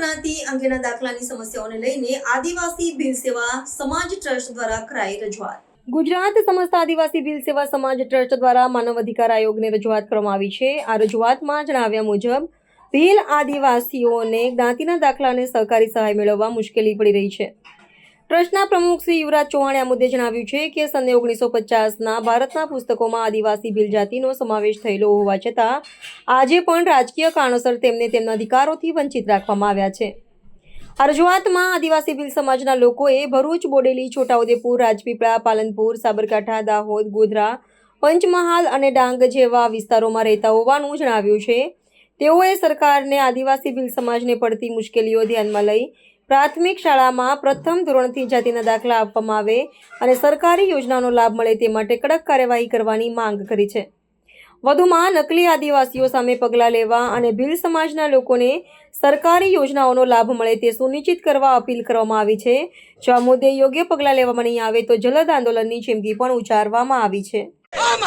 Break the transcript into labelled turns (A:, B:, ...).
A: જ્ઞાતિ અંગેના દાખલાની સમસ્યાઓને લઈને આદિવાસી ભીલ સેવા સમાજ ટ્રસ્ટ દ્વારા કરાઈ રજૂઆત. ગુજરાત સમસ્ત આદિવાસી ભીલ સેવા સમાજ ટ્રસ્ટ દ્વારા માનવ અધિકાર આયોગને રજૂઆત કરવામાં આવી છે. આ રજૂઆતમાં જણાવ્યા મુજબ ભીલ આદિવાસીઓને જ્ઞાતિના દાખલાને સહકારી સહાય મેળવવા મુશ્કેલી પડી રહી છે. ટ્રસ્ટના પ્રમુખ શ્રી યુવરાજ ચૌહાણે આ મુદ્દે જણાવ્યું છે કે સને ઓગણીસો પચાસના ભારતના પુસ્તકોમાં આદિવાસી ભીલ સમાવેશ થયેલો હોવા છતાં, આજે પણ રાજકીય કારણોસર તેમને તેમના અધિકારોથી વંચિત રાખવામાં આવ્યા છે. આ રજૂઆતમાં આદિવાસી ભીલ સમાજના લોકોએ ભરૂચ, બોડેલી, છોટાઉદેપુર, રાજપીપળા, પાલનપુર, સાબરકાંઠા, દાહોદ, ગોધરા, પંચમહાલ અને ડાંગ જેવા વિસ્તારોમાં રહેતા હોવાનું જણાવ્યું છે. તેઓએ સરકારને આદિવાસી ભીલ સમાજને પડતી મુશ્કેલીઓ ધ્યાનમાં લઈ પ્રાથમિક શાળામાં પ્રથમ ધોરણથી જાતિના દાખલા આપવામાં આવે અને સરકારી યોજનાનો લાભ મળે તે માટે કડક કાર્યવાહી કરવાની માંગ કરી છે. વધુમાં નકલી આદિવાસીઓ સામે પગલાં લેવા અને ભીલ સમાજના લોકોને સરકારી યોજનાઓનો લાભ મળે તે સુનિશ્ચિત કરવા અપીલ કરવામાં આવી છે. જો આ મુદ્દે યોગ્ય પગલાં લેવામાં નહીં આવે તો જલદ આંદોલનની ચીમકી પણ ઉચ્ચારવામાં આવી છે.
B: હમ